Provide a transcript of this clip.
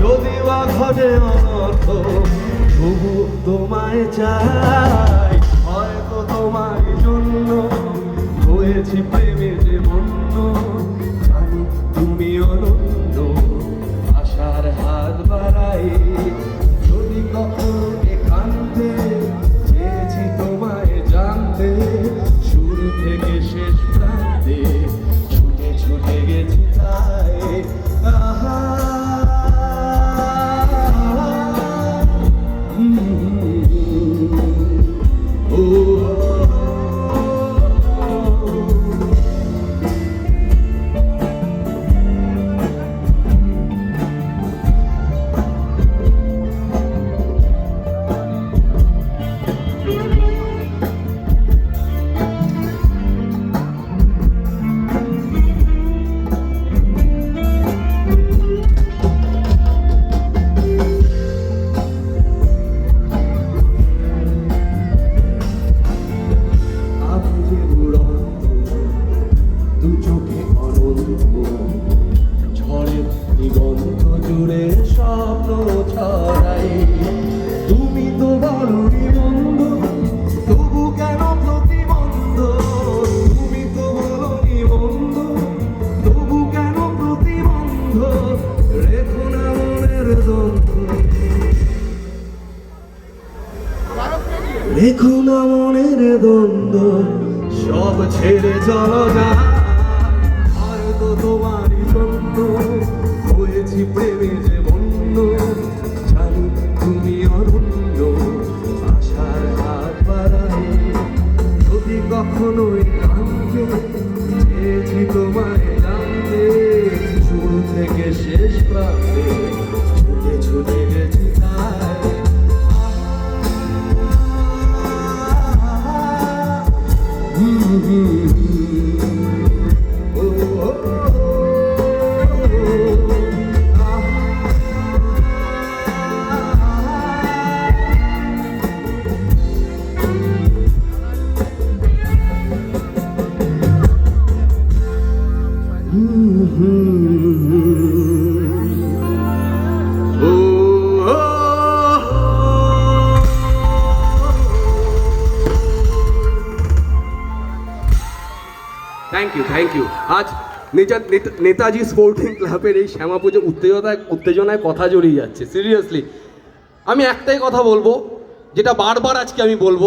যদি বা ঘটে অনর্থ তবু তোমায় চাই। হয়তো তোমার জন্য হয়েছি প্রেমের দিগন্ত জুড়ে স্বপ্ন ছড়াই। তুমি তো বলনি বন্ধ, তবু কেন প্রতিবন্ধ? তুমি তো বলনি বন্ধ, তবু কেন প্রতিবন্ধ? রেখো না মনের দ্বন্দ্ব। রেখো না মনের দ্বন্দ্ব। সব ছেড়ে চলো না থ্যাংক ইউ থ্যাংক ইউ আজ নেতা- নেতা- নেতাজি স্পোর্টিং ক্লাবের এই শ্যামা পুজো উত্তেজনায় উত্তেজনায় কথা জড়িয়ে যাচ্ছে সিরিয়াসলি আমি একটাই কথা বলব, যেটা বারবার আজকে আমি বলব